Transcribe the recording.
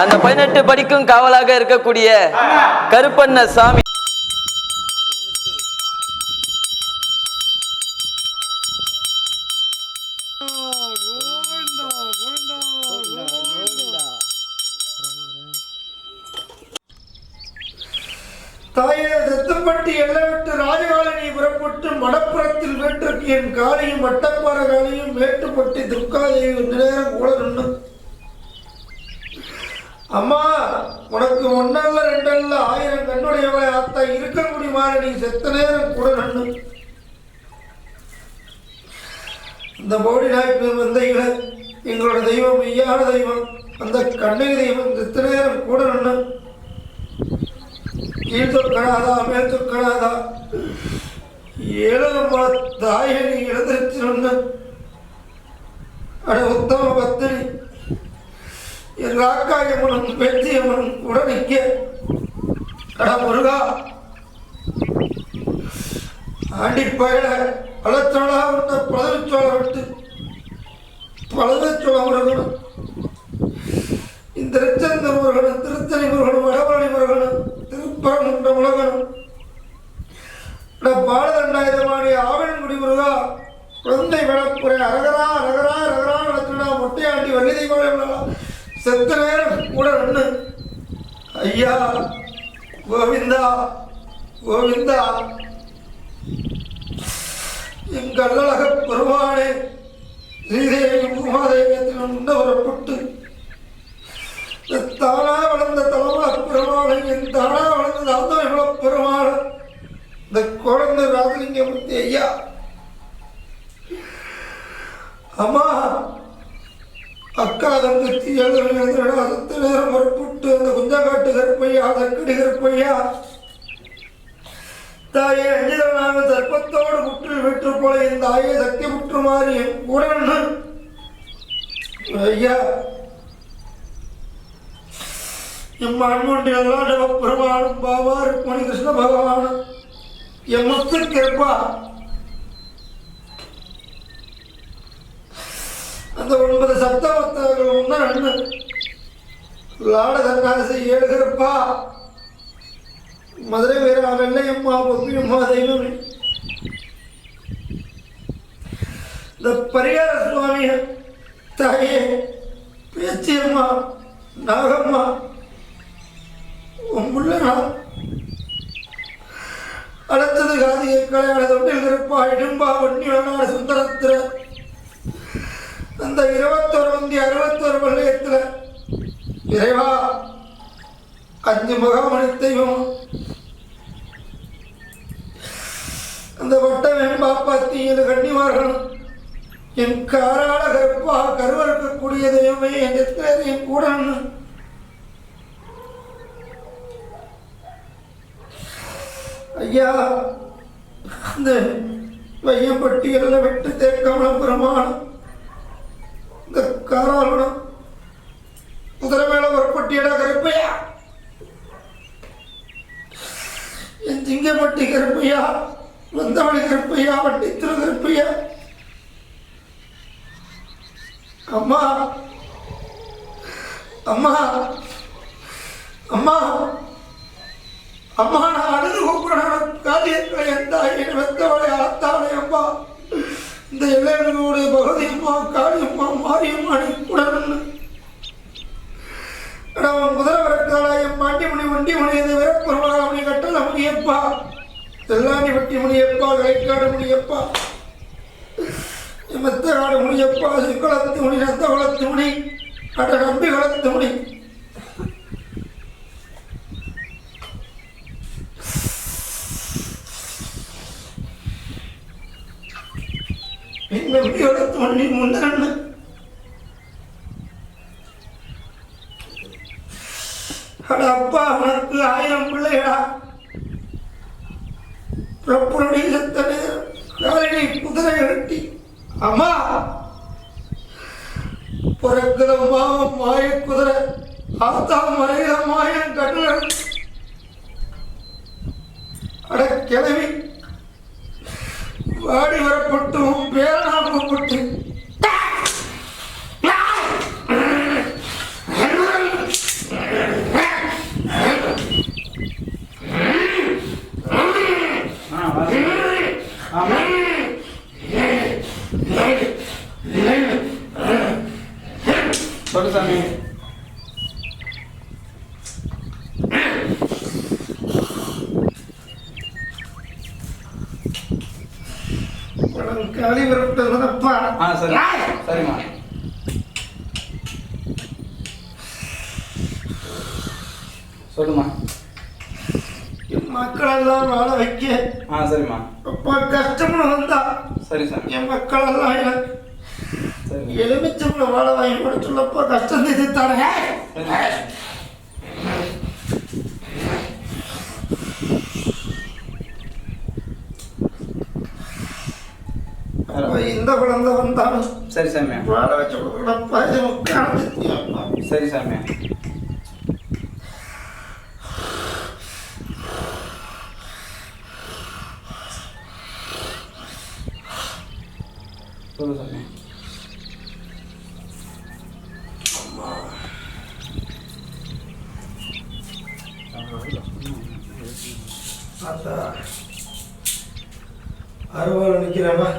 அந்த பதினெட்டு படிக்கும் காவலாக இருக்கக்கூடிய கருப்பண்ண சாமி. தாயே ரத்தம்பட்டி எல்லவிட்டு ராஜகாலனி புறப்பட்டு மடப்புறத்தில் வேற்றுக்கு என் காலையும் வட்டப்பாற காலையும் மேட்டுப்பட்டி துர்காதேவி நேரம் கூட நின்று அம்மா உனக்கு ஒன்னல்ல ரெண்டல்ல ஆயிரம் கண்ணுடையவளை ஆத்தா இருக்க முடியுமா நீ செத்த நேரம் கூட நின்று இந்த போடி நாய்க்கு வந்தைகளை எங்களோட தெய்வம் மெய்யான தெய்வம் அந்த கண்ணகி தெய்வம் செத்த நேரம் கூட நண்ணு கீழ் தொற்கடாதா மேல் தொற்கடாதா ஏழு தாயை நீ எழுந்திருச்சு அட உத்தம பத்தினி என் ராக்காயம்மனும் பேச்சியம்மனும் கூட நிற்க. அட முருகா. ஆண்டி பயல பழச்சோளா விட்ட பழவச்சோள விட்டு பழவச்சோள முருகனும் இந்த திருச்செந்த முருகனும் திருத்தணி முருகனும் வடபழனி முருகனும் திருப்பரங்குன்ற முருகனும் பாலதண்டாயுதமாடி ஆவணங்குடி முருகா. குழந்தை விளப்புரை அரகரா அரகரா அரகரா நடத்தினா மொட்டையாண்டி வன்னிதை தெய்வம் செத்த நேரம் கூட நின்று ஐயா கோவிந்தா கோவிந்தா எங்கள் பெருமானே ஸ்ரீதேவி உமாதேவியத்தில் உண்ட புறப்பட்டு தானா வளர்ந்த தலைமுறை பெருமாளை என் தானா வளர்ந்த தாந்தவ பெருமாள் இந்த குழந்தை ராஜலிங்கமூர்த்தி ஐயா அம்மா அக்கா தங்கச்சி எழுதுறா சத்து நேரம் புறப்பட்டு அந்த குஞ்சங்காட்டு கருப்பையா தக்கடி கருப்பையா. தாயே அஞ்சிதனாக சர்ப்பத்தோடு புற்று விற்று போல இந்த தாயே சக்தி புற்று மாறி கூட ஐயா எம்மாண்புண்டி அல்லாடவ பெருமாளும் பாபா ருக்மணி கிருஷ்ண பகவான் எம் முத்து கிருப்பா. அந்த ஒன்பது சப்தமத்தர்கள் ஒன்று லாட ஏழுகிறப்பா மதுரை வீரா வெள்ளையம்மா பொப்பியம்மா தெய்வமே. இந்த பரிகார சுவாமி தாயே பேச்சியம்மா நாகம்மா உம்முள்ளனா அடுத்தது காதியை கலையாள தொண்டில் இருப்பா இடும்பா வண்ணி வேணாடு சுந்தரத்திர. அந்த இருபத்தொரு வந்தி அறுபத்தொரு வள்ளியத்தில் இறைவா அஞ்சு முகமணித்தையும் அந்த வட்டம் பாப்பாத்தி இது கண்ணிமார்கள் என் காராள கருப்பா கருவறுக்கக்கூடிய தெய்வமே என் எத்தனையும் கூட ஐயா அந்த வையப்பட்டியலில் விட்டு தேக்காமலம் பெருமாள் இந்த காராளுடன் குதிரை மேல வரப்பட்டியடா கருப்பையா? என் திங்கப்பட்டி கருப்பையா? வந்தவழி கருப்பையா? வண்டித்திரு கருப்பையா? அம்மா! அம்மா! அம்மா! அம்மா நான் அழுது கூப்பிடணும் காரியத்தை எந்த ஐயன் வெத்தவளை ஆத்தாளை அம்மா! இந்த இளைஞர்களுடைய பகதியம்மா காளியம்மா மாரியம்மா நீ கூடணும் அவன் குதிரை வரக்காலாயம் பாண்டி மணி வண்டி மணியது முடியப்பா தெல்லாணி வட்டி முடியப்பா கைக்காடு முடியப்பா மெத்த காடு முடியப்பா சிக்கலத்து முடி நத்த குளத்து முடி அட நம்பி குளத்து முடி நம்பி குளத்து முடி முந்தரண்ணு அட அப்பா உனக்கு ஆயிரம் பிள்ளைகளா பிரப்புனுடைய செத்த குதிரை கட்டி அம்மா! பிறக்குதம்மா மாய குதிரை ஆத்தா மறைய மாயம் கண்ணன் அட கிளவி வாடி போட்டு சொல்லு சாமி. பேரனாகப்பட்டு காலி புறப்பட்டதுப்பா ஆ சரி. சரிம்மா. சொல்லுமா மக்களெல்லாம் வாழ வைக்க. ஆ சரிம்மா. அப்பா கஷ்டம்னு வந்தா சரி சாமி. என் மக்களெல்லாம் எனக்கு சரி. எலுமிச்சம்பள வாழ வாங்கி கொடுத்துள்ளப்பா கஷ்டம் இது தரேன். இந்த குழந்தை வந்தாலும் சரி சாமி வாழ வச்சு சரி சாமி சொல்லு சாமி. அறுவாள்